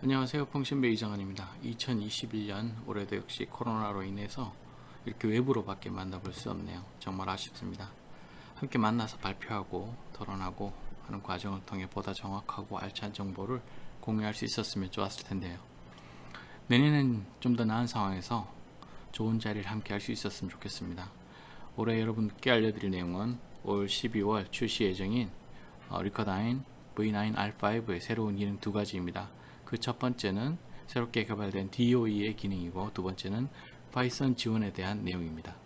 안녕하세요. 펑신베 이정환입니다. 2021년 올해도 역시 코로나로 인해서 이렇게 외부로 밖에 만나볼 수 없네요. 정말 아쉽습니다. 함께 만나서 발표하고 토론하고 하는 과정을 통해 보다 정확하고 알찬 정보를 공유할 수 있었으면 좋았을 텐데요. 내년엔 좀 더 나은 상황에서 좋은 자리를 함께 할 수 있었으면 좋겠습니다. 올해 여러분께 알려드릴 내용은 올 12월 출시 예정인 어, 리커다인 V9R5의 새로운 기능 두 가지입니다. 그 첫 번째는 새롭게 개발된 DOE의 기능이고 두 번째는 파이썬 지원에 대한 내용입니다.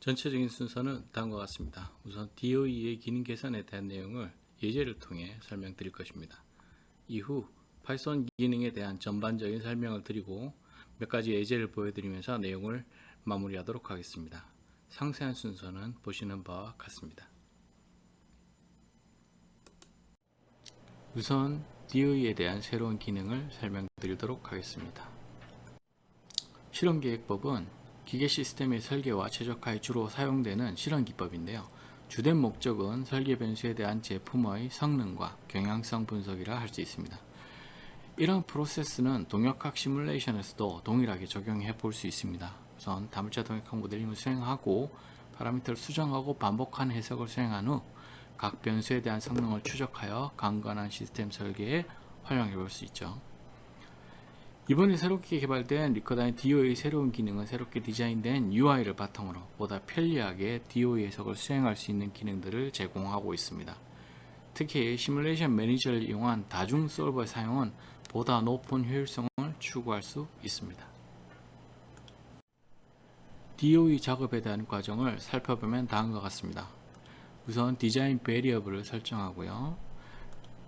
전체적인 순서는 다음과 같습니다. 우선 DOE의 기능 개선에 대한 내용을 예제를 통해 설명드릴 것입니다. 이후 파이썬 기능에 대한 전반적인 설명을 드리고 몇 가지 예제를 보여드리면서 내용을 마무리하도록 하겠습니다. 상세한 순서는 보시는 바와 같습니다. 우선 DOE에 대한 새로운 기능을 설명드리도록 하겠습니다. 실험계획법은 기계 시스템의 설계와 최적화에 주로 사용되는 실험 기법인데요. 주된 목적은 설계 변수에 대한 제품의 성능과 경향성 분석이라 할 수 있습니다. 이런 프로세스는 동역학 시뮬레이션에서도 동일하게 적용해 볼 수 있습니다. 우선 다물자 동역학 모델링을 수행하고 파라미터를 수정하고 반복한 해석을 수행한 후 각 변수에 대한 성능을 추적하여 강건한 시스템 설계에 활용해 볼 수 있죠. 이번에 새롭게 개발된 리커다인 DO의 새로운 기능은 새롭게 디자인된 UI를 바탕으로 보다 편리하게 DOE 해석을 수행할 수 있는 기능들을 제공하고 있습니다. 특히 시뮬레이션 매니저를 이용한 다중 솔버의 사용은 보다 높은 효율성을 추구할 수 있습니다. DOE 작업에 대한 과정을 살펴보면 다음과 같습니다. 우선 디자인 베리어블을 설정하고요.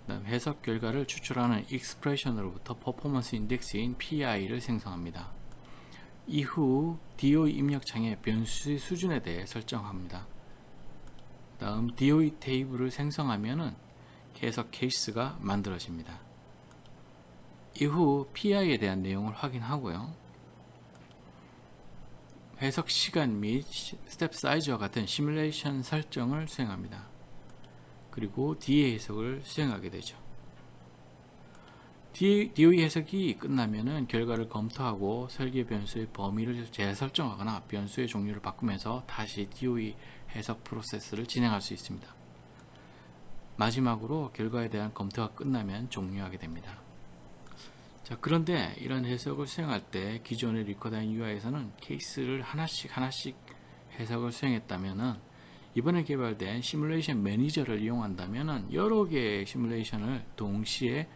그다음 해석 결과를 추출하는 익스프레션으로부터 퍼포먼스 인덱스인 PI를 생성합니다. 이후 DOE 입력창에 변수의 수준에 대해 설정합니다. 다음 DOE 테이블을 생성하면은 해석 케이스가 만들어집니다. 이후 PI에 대한 내용을 확인하고요. 해석 시간 및 스텝 사이즈와 같은 시뮬레이션 설정을 수행합니다. 그리고 DA 해석을 수행하게 되죠. DOE 해석이 끝나면은 결과를 검토하고 설계 변수의 범위를 재설정하거나 변수의 종류를 바꾸면서 다시 DOE 해석 프로세스를 진행할 수 있습니다. 마지막으로 결과에 대한 검토가 끝나면 종료하게 됩니다. 자, 그런데 이런 해석을 수행할 때 기존의 리커다인 UI에서는 케이스를 하나씩 하나씩 해석을 수행했다면은 이번에 개발된 시뮬레이션 매니저를 이용한다면은 여러 개의 시뮬레이션을 동시에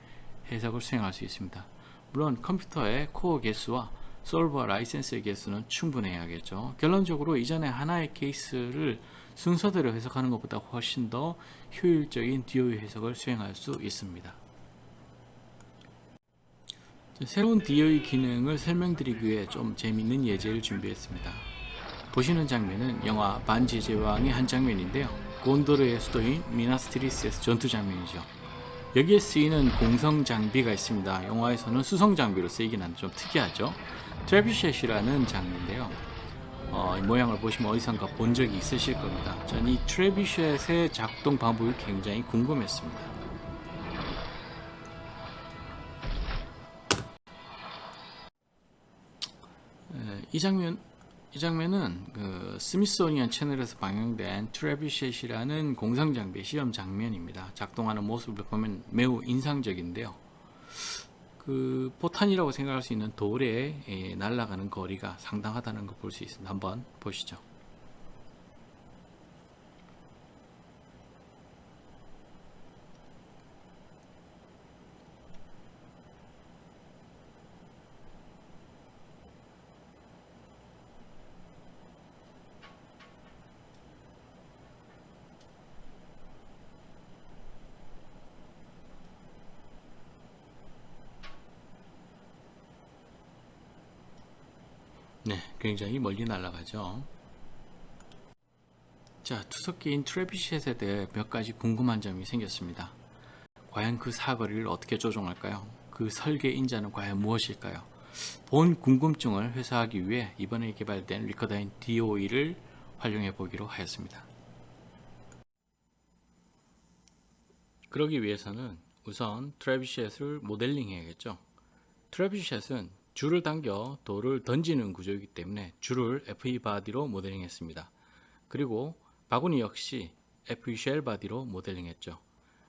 해석을 수행할 수 있습니다. 물론 컴퓨터의 코어 개수와 솔버 라이센스의 개수는 충분해야겠죠. 결론적으로 이전에 하나의 케이스를 순서대로 해석하는 것보다 훨씬 더 효율적인 DOE 해석을 수행할 수 있습니다. 새로운 DOE 기능을 설명드리기 위해 좀 재밌는 예제를 준비했습니다. 보시는 장면은 영화 반지 제왕의 한 장면인데요. 곤도르의 수도인 미나스트리스에서 전투 장면이죠. 여기에 쓰이는 공성 장비가 있습니다. 영화에서는 수성 장비로 쓰이긴 한데 좀 특이하죠. 트레비셋이라는 장비인데요. 어, 이 모양을 보시면 어디선가 본 적이 있으실 겁니다. 전 이 트레비셋의 작동 방법이 굉장히 궁금했습니다. 이 장면 이 장면은 그 스미소니언 채널에서 방영된 트레비셋이라는 공상 장비 시험 장면입니다. 작동하는 모습을 보면 매우 인상적인데요. 그 포탄이라고 생각할 수 있는 돌에 예, 날아가는 거리가 상당하다는 걸 볼 수 있습니다. 한번 보시죠. 네, 굉장히 멀리 날아가죠. 자, 투석기인 트래비셋에 대해 몇 가지 궁금한 점이 생겼습니다. 과연 그 사거리를 어떻게 조종할까요? 그 설계 인자는 과연 무엇일까요? 본 궁금증을 회수하기 위해 이번에 개발된 리커다인 DOE를 활용해 보기로 하였습니다. 그러기 위해서는 우선 트래비셋을 모델링 해야겠죠. 트래비셋은 줄을 당겨 돌을 던지는 구조이기 때문에 줄을 FE 바디로 모델링 했습니다. 그리고 바구니 역시 FE 쉘 바디로 모델링 했죠.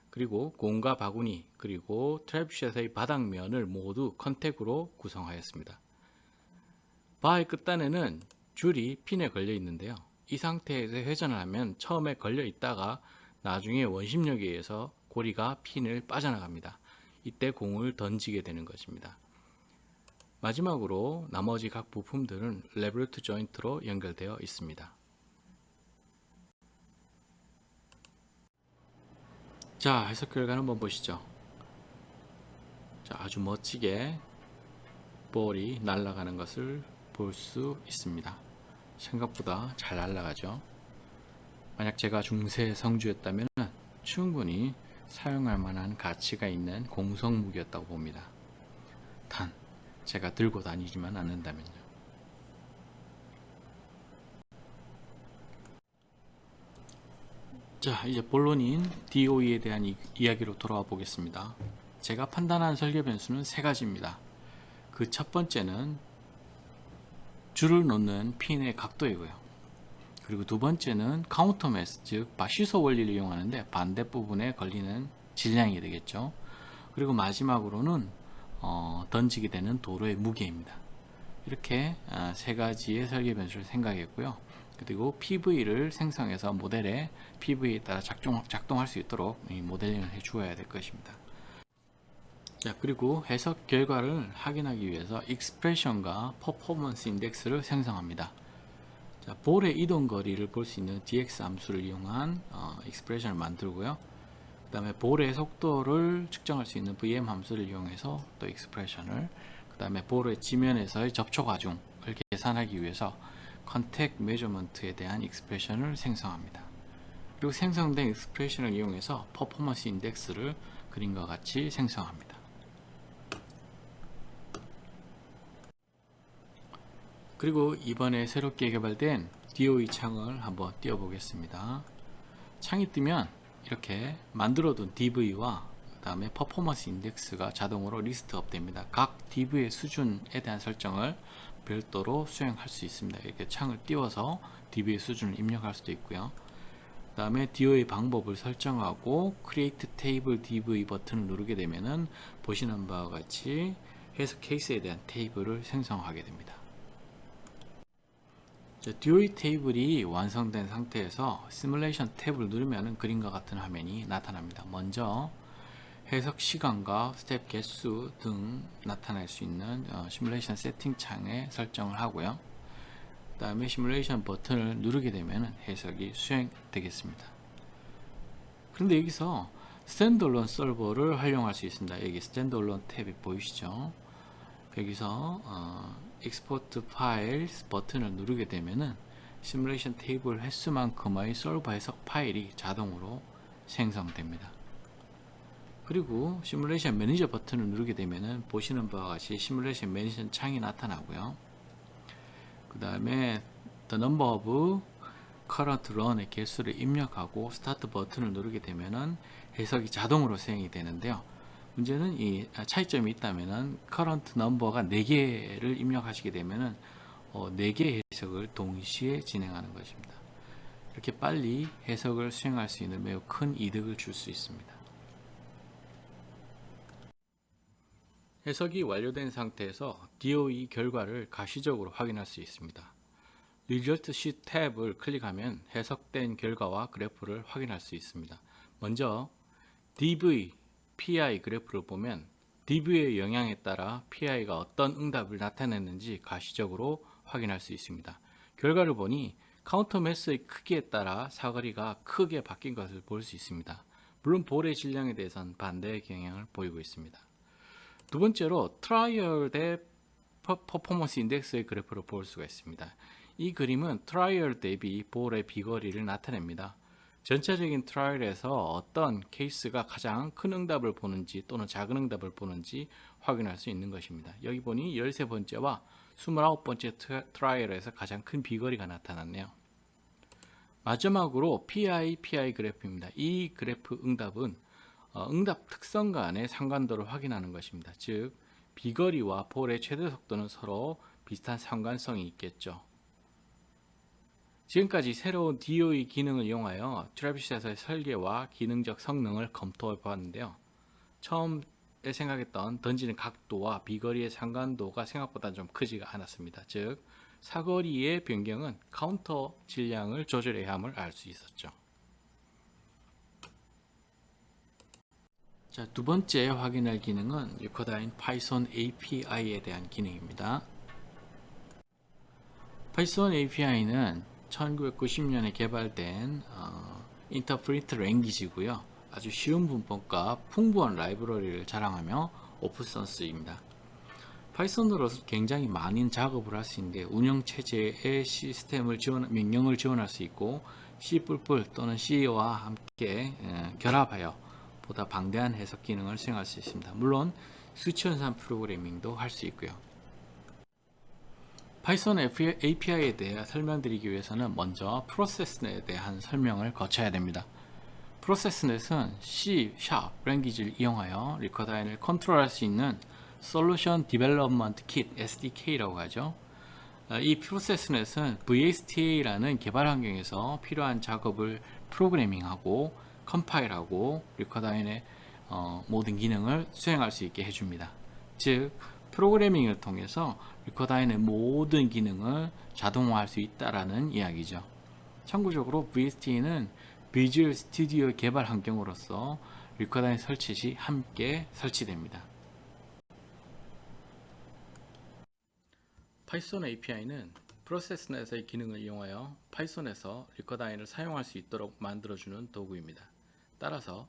그리고 공과 바구니 그리고 트래비셋의 바닥면을 모두 컨택으로 구성하였습니다. 바의 끝단에는 줄이 핀에 걸려 있는데요. 이 상태에서 회전을 하면 처음에 걸려 있다가 나중에 원심력에 의해서 고리가 핀을 빠져나갑니다. 이때 공을 던지게 되는 것입니다. 마지막으로 나머지 각 부품들은 레버트 조인트로 연결되어 있습니다. 자, 해석 결과는 한번 보시죠. 자, 아주 멋지게 볼이 날아가는 것을 볼 수 있습니다. 생각보다 잘 날아가죠. 만약 제가 중세 성주였다면 충분히 사용할 만한 가치가 있는 공성 무기였다고 봅니다. 단, 제가 들고 다니지만 않는다면요. 자, 이제 본론인 DOE에 대한 이, 이야기로 돌아와 보겠습니다. 제가 판단한 설계 변수는 세 가지입니다. 그 첫 번째는 줄을 놓는 핀의 각도이고요. 그리고 두 번째는 카운터 매스, 즉 시소 원리를 이용하는데 반대 부분에 걸리는 질량이 되겠죠. 그리고 마지막으로는 어, 던지게 되는 도로의 무게입니다. 이렇게 아, 세 가지의 설계 변수를 생각했고요. 그리고 PV를 생성해서 모델에 PV에 따라 작동, 작동할 수 있도록 이 모델링을 해 주어야 될 것입니다. 자, 그리고 해석 결과를 확인하기 위해서 익스프레션과 퍼포먼스 인덱스를 생성합니다. 자, 볼의 이동 거리를 볼 수 있는 dx 함수를 이용한 어, 익스프레션을 만들고요. 그 다음에 볼의 속도를 측정할 수 있는 vm 함수를 이용해서 또 익스프레션을 그 다음에 볼의 지면에서의 접촉 과중을 계산하기 위해서 컨택 메저먼트에 대한 익스프레션을 생성합니다. 그리고 생성된 익스프레션을 이용해서 퍼포먼스 인덱스를 그림과 같이 생성합니다. 그리고 이번에 새롭게 개발된 DOE 창을 한번 띄워보겠습니다. 창이 뜨면 이렇게 만들어둔 DV와 그 다음에 퍼포먼스 인덱스가 자동으로 리스트업 됩니다. 각 DV의 수준에 대한 설정을 별도로 수행할 수 있습니다. 이렇게 창을 띄워서 DV의 수준을 입력할 수도 있고요. 그 다음에 DO의 방법을 설정하고 Create Table DV 버튼을 누르게 되면은 보시는 바와 같이 해석 케이스에 대한 테이블을 생성하게 됩니다. DOE 테이블이 완성된 상태에서 시뮬레이션 탭을 누르면 그림과 같은 화면이 나타납니다. 먼저 해석 시간과 스텝 개수 등 나타낼 수 있는 어, 시뮬레이션 세팅 창에 설정을 하고요. 그 다음에 시뮬레이션 버튼을 누르게 되면 해석이 수행되겠습니다. 그런데 여기서 스탠드얼론 서버를 활용할 수 있습니다. 여기 스탠드얼론 탭이 보이시죠? 여기서 어, 익스포트 파일 버튼을 누르게 되면은 시뮬레이션 테이블 횟수만큼의 솔버 해석 파일이 자동으로 생성됩니다. 그리고 시뮬레이션 매니저 버튼을 누르게 되면은 보시는 바와 같이 시뮬레이션 매니저 창이 나타나고요. 그 다음에 The number of current run의 개수를 입력하고 스타트 버튼을 누르게 되면은 해석이 자동으로 수행이 되는데요. 문제는 이 차이점이 있다면은 current number가 4개를 입력하시게 되면은 어, 4개의 해석을 동시에 진행하는 것입니다. 이렇게 빨리 해석을 수행할 수 있는 매우 큰 이득을 줄 수 있습니다. 해석이 완료된 상태에서 DOE 결과를 가시적으로 확인할 수 있습니다. Result Sheet 탭을 클릭하면 해석된 결과와 그래프를 확인할 수 있습니다. 먼저 DV, PI 그래프를 보면 DV의 영향에 따라 PI가 어떤 응답을 나타냈는지 가시적으로 확인할 수 있습니다. 결과를 보니 카운터 매스의 크기에 따라 사거리가 크게 바뀐 것을 볼 수 있습니다. 물론 볼의 질량에 대해서는 반대의 경향을 보이고 있습니다. 두 번째로 트라이얼 대 퍼포먼스 인덱스의 그래프를 볼 수가 있습니다. 이 그림은 트라이얼 대비 볼의 비거리를 나타냅니다. 전체적인 트라이얼에서 어떤 케이스가 가장 큰 응답을 보는지 또는 작은 응답을 보는지 확인할 수 있는 것입니다. 여기 보니 13번째와 29번째 트라이얼에서 가장 큰 비거리가 나타났네요. 마지막으로 PI, PI 그래프입니다. 이 그래프 응답은 어, 응답 특성 간의 상관도를 확인하는 것입니다. 즉 비거리와 볼의 최대 속도는 서로 비슷한 상관성이 있겠죠. 지금까지 새로운 DOE 기능을 이용하여 트래비스에서의 설계와 기능적 성능을 검토해 보았는데요. 처음에 생각했던 던지는 각도와 비거리의 상관도가 생각보다 좀 크지가 않았습니다. 즉 사거리의 변경은 카운터 질량을 조절해야 함을 알 수 있었죠. 자, 두 번째 확인할 기능은 리코다인 파이썬 API에 대한 기능입니다. 파이썬 API는 1990년에 개발된 어, 인터프리트 랭귀지고요. 아주 쉬운 문법과 풍부한 라이브러리를 자랑하며 오픈소스입니다. 파이썬으로서 굉장히 많은 작업을 할 수 있는데 운영 체제의 시스템을 지원 명령을 지원할 수 있고 C++ 또는 C와 함께 에, 결합하여 보다 방대한 해석 기능을 수행할 수 있습니다. 물론 수치 연산 프로그래밍도 할 수 있고요. 파이썬 API에 대해 설명드리기 위해서는 먼저 프로세스넷에 대한 설명을 거쳐야 됩니다. 프로세스넷은 C# 랭귀지를 이용하여 리커다인을 컨트롤할 수 있는 Solution Development Kit SDK라고 하죠. 어, 이 프로세스넷은 VSTA라는 개발 환경에서 필요한 작업을 프로그래밍하고 컴파일하고 리커다인의 어, 모든 기능을 수행할 수 있게 해줍니다. 즉 프로그래밍을 통해서 리커다인의 모든 기능을 자동화할 수 있다라는 이야기죠. 참고적으로 VST는 비주얼 스튜디오 개발 환경으로서 리커다인 설치 시 함께 설치됩니다. 파이썬 API는 프로세스넷의 기능을 이용하여 파이썬에서 리커다인을 사용할 수 있도록 만들어주는 도구입니다. 따라서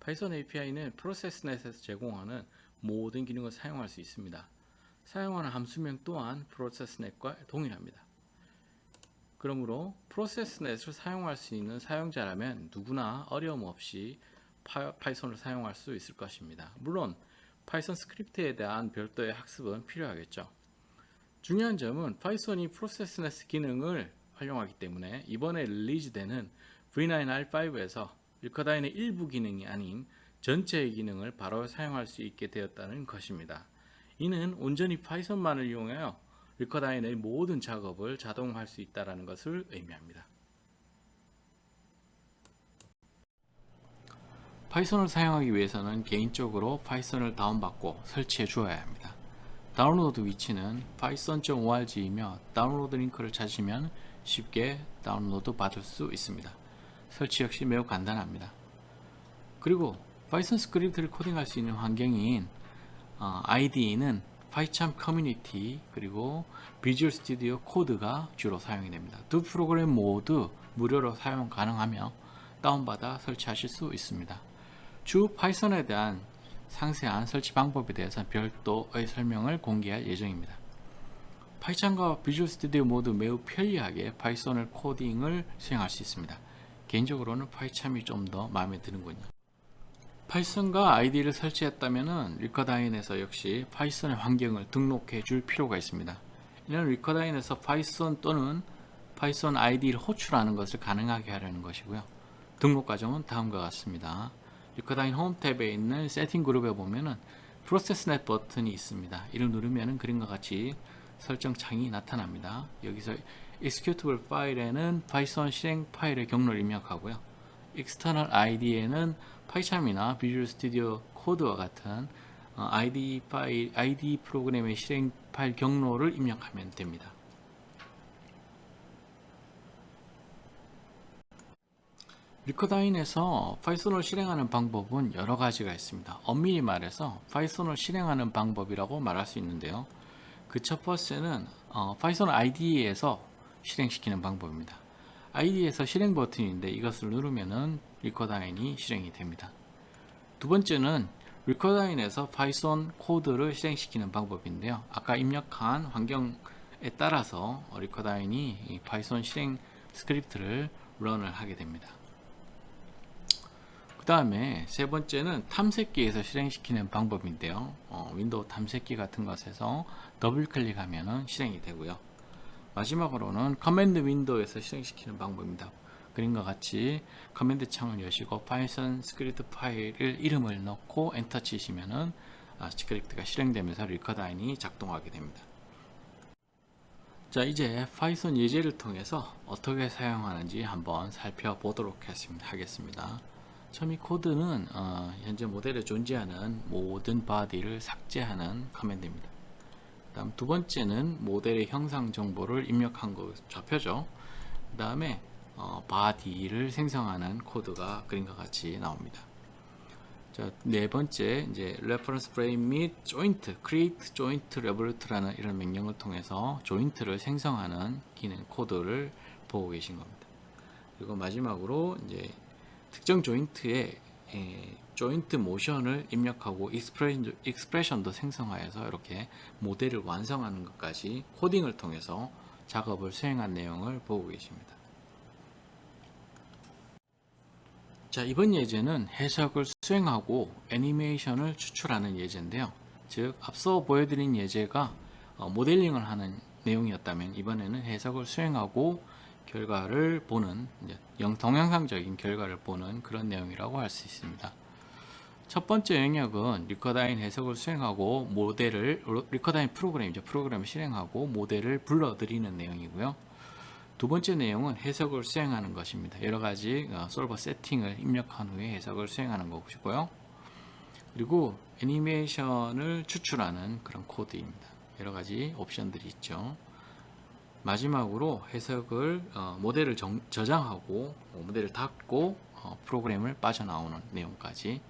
파이썬 API는 프로세스넷에서 제공하는 모든 기능을 사용할 수 있습니다. 사용하는 함수명 또한 프로세스넷과 동일합니다. 그러므로 프로세스넷을 사용할 수 있는 사용자라면 누구나 어려움 없이 파, 파이썬을 사용할 수 있을 것입니다. 물론 파이썬 스크립트에 대한 별도의 학습은 필요하겠죠. 중요한 점은 파이썬이 프로세스넷 기능을 활용하기 때문에 이번에 릴리즈되는 V9R5에서 리커다인의 일부 기능이 아닌 전체의 기능을 바로 사용할 수 있게 되었다는 것입니다. 이는 온전히 파이썬만을 이용하여 리커다인의 모든 작업을 자동화할 수 있다는 것을 의미합니다. 파이썬을 사용하기 위해서는 개인적으로 파이썬을 다운받고 설치해 주어야 합니다. 다운로드 위치는 python.org이며 다운로드 링크를 찾으시면 쉽게 다운로드 받을 수 있습니다. 설치 역시 매우 간단합니다. 그리고 파이썬 스크립트를 코딩할 수 있는 환경인 어, IDE는 파이참 커뮤니티 그리고 비주얼 스튜디오 코드가 주로 사용이 됩니다. 두 프로그램 모두 무료로 사용 가능하며 다운받아 설치하실 수 있습니다. 주 파이썬에 대한 상세한 설치 방법에 대해서 별도의 설명을 공개할 예정입니다. 파이썬과 비주얼 스튜디오 모두 매우 편리하게 파이썬을 코딩을 수행할 수 있습니다. 개인적으로는 파이참이 좀 더 마음에 드는군요. 파이썬과 아이디를 설치했다면 리커다인에서 역시 파이썬의 환경을 등록해 줄 필요가 있습니다. 이는 리커다인에서 파이썬 또는 파이썬 아이디를 호출하는 것을 가능하게 하려는 것이고요. 등록 과정은 다음과 같습니다. 리커다인 홈 탭에 있는 세팅 그룹에 보면은 프로세스넷 버튼이 있습니다. 이를 누르면은 그림과 같이 설정 창이 나타납니다. 여기서 executable 파일에는 파이썬 실행 파일의 경로를 입력하고요. External ID에는 파이참이나 비주얼 스튜디오 코드와 같은 어, ID 파일, ID 프로그램의 실행 파일 경로를 입력하면 됩니다. 리커다인에서 파이썬을 실행하는 방법은 여러 가지가 있습니다. 엄밀히 말해서 파이썬을 실행하는 방법이라고 말할 수 있는데요. 그 첫 번째는 어, 파이썬 IDE에서 실행시키는 방법입니다. IDE에서 실행 버튼인데 이것을 누르면은 리커다인이 실행이 됩니다. 두 번째는 리커다인에서 파이썬 코드를 실행시키는 방법인데요. 아까 입력한 환경에 따라서 리커다인이 파이썬 실행 스크립트를 런을 하게 됩니다. 그 다음에 세 번째는 탐색기에서 실행시키는 방법인데요. 어, 윈도우 탐색기 같은 것에서 더블 클릭하면 실행이 되고요. 마지막으로는 커맨드 윈도우에서 실행시키는 방법입니다. 그림과 같이 커맨드 창을 여시고 파이썬 스크립트 파일을 이름을 넣고 엔터 치시면은 아, 스크립트가 실행되면서 리커다인이 작동하게 됩니다. 자 이제 파이썬 예제를 통해서 어떻게 사용하는지 한번 살펴보도록 하겠습니다. 처음 이 코드는 어, 현재 모델에 존재하는 모든 바디를 삭제하는 커맨드입니다. 다음 두 번째는 모델의 형상 정보를 입력한 거 좌표죠. 그 다음에 어, 바디를 생성하는 코드가 그림과 같이 나옵니다. 자, 네 번째 이제 reference 및 joint, create joint revolve라는 이런 명령을 통해서 조인트를 생성하는 기능 코드를 보고 계신 겁니다. 그리고 마지막으로 이제 특정 조인트에 에, 조인트 모션을 입력하고 익스프레션, 익스프레션도 생성하여서 이렇게 모델을 완성하는 것까지 코딩을 통해서 작업을 수행한 내용을 보고 계십니다. 자, 이번 예제는 해석을 수행하고 애니메이션을 추출하는 예제인데요. 즉, 앞서 보여드린 예제가 어, 모델링을 하는 내용이었다면 이번에는 해석을 수행하고 결과를 보는 영, 동영상적인 결과를 보는 그런 내용이라고 할 수 있습니다. 첫 번째 영역은 리커다인 해석을 수행하고 모델을 리커다인 프로그램이죠. 프로그램을 실행하고 모델을 불러들이는 내용이고요. 두 번째 내용은 해석을 수행하는 것입니다. 여러 가지 어, 솔버 세팅을 입력한 후에 해석을 수행하는 것이고요. 그리고 애니메이션을 추출하는 그런 코드입니다. 여러 가지 옵션들이 있죠. 마지막으로 해석을 어, 모델을 정, 저장하고 어, 모델을 닫고 어, 프로그램을 빠져나오는 내용까지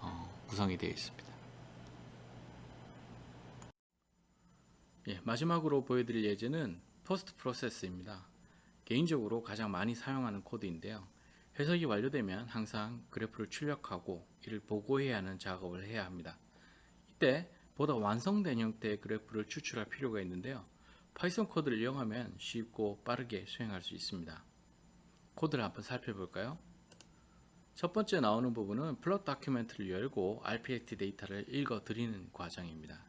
어, 구성이 되어 있습니다. 예, 마지막으로 보여드릴 예제는 포스트 프로세스입니다. 개인적으로 가장 많이 사용하는 코드인데요. 해석이 완료되면 항상 그래프를 출력하고 이를 보고해야 하는 작업을 해야 합니다. 이때 보다 완성된 형태의 그래프를 추출할 필요가 있는데요. 파이썬 코드를 이용하면 쉽고 빠르게 수행할 수 있습니다. 코드를 한번 살펴볼까요? 첫 번째 나오는 부분은 플롯 다큐멘트를 열고 RPAT 데이터를 읽어 드리는 과정입니다.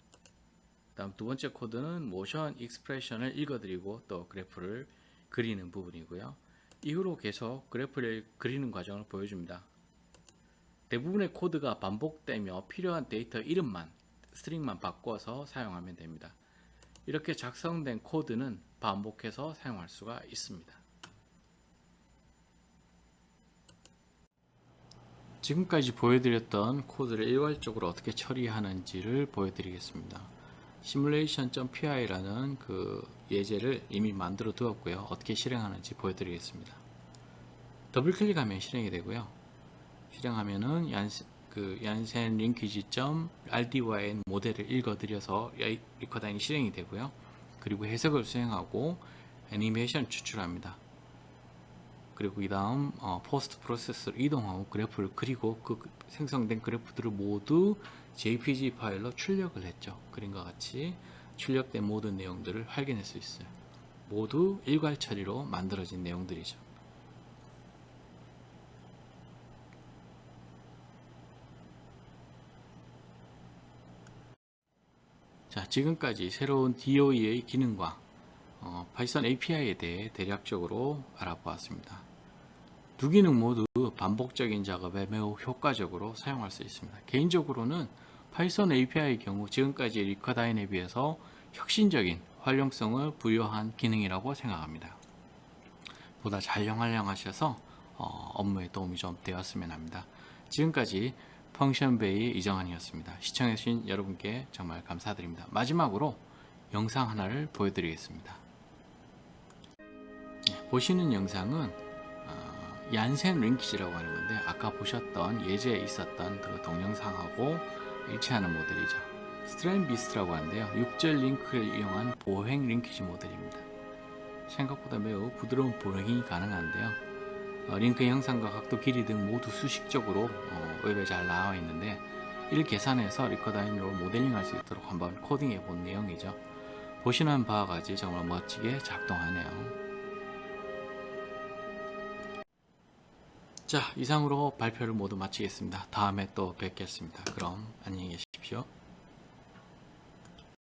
다음 두 번째 코드는 모션 익스프레션을 읽어 드리고 또 그래프를 그리는 부분이고요. 이후로 계속 그래프를 그리는 과정을 보여줍니다. 대부분의 코드가 반복되며 필요한 데이터 이름만 스트링만 바꿔서 사용하면 됩니다. 이렇게 작성된 코드는 반복해서 사용할 수가 있습니다. 지금까지 보여드렸던 코드를 일괄적으로 어떻게 처리하는지를 보여드리겠습니다. simulation.py라는 그 예제를 이미 만들어 두었고요. 어떻게 실행하는지 보여드리겠습니다. 더블 클릭하면 실행이 되고요. 실행하면은 그 얀센 링키지.rdyn 모델을 읽어드려서 리커다인이 실행이 되고요. 그리고 해석을 수행하고 애니메이션 추출합니다. 그리고 이 다음 어, 포스트 프로세스로 이동하고 그래프를 그리고 그 생성된 그래프들을 모두 JPG 파일로 출력을 했죠. 그림과 같이 출력된 모든 내용들을 확인할 수 있어요. 모두 일괄 처리로 만들어진 내용들이죠. 자, 지금까지 새로운 DOE의 기능과 어, 파이썬 API에 대해 대략적으로 알아보았습니다. 두 기능 모두 반복적인 작업에 매우 효과적으로 사용할 수 있습니다. 개인적으로는 파이썬 API의 경우 지금까지 리커다인에 비해서 혁신적인 활용성을 부여한 기능이라고 생각합니다. 보다 잘 활용하셔서 어, 업무에 도움이 좀 되었으면 합니다. 지금까지 펑션베이 이정환이었습니다. 시청해주신 여러분께 정말 감사드립니다. 마지막으로 영상 하나를 보여드리겠습니다. 네, 보시는 영상은 어, 얀센 링키지라고 하는 건데 아까 보셨던 예제에 있었던 그 동영상하고 일치하는 모델이죠. 스트랜 비스트라고 하는데요. 6절 링크를 이용한 보행 링키지 모델입니다. 생각보다 매우 부드러운 보행이 가능한데요. 어, 링크 형상과 각도 길이 등 모두 수식적으로 어, 웹에 잘 나와 있는데 이를 계산해서 리커 다인으로 모델링 할 수 있도록 한번 코딩해 본 내용이죠. 보시는 바와 같이 정말 멋지게 작동하네요. 자, 이상으로 발표를 모두 마치겠습니다. 다음에 또 뵙겠습니다. 그럼 안녕히 계십시오.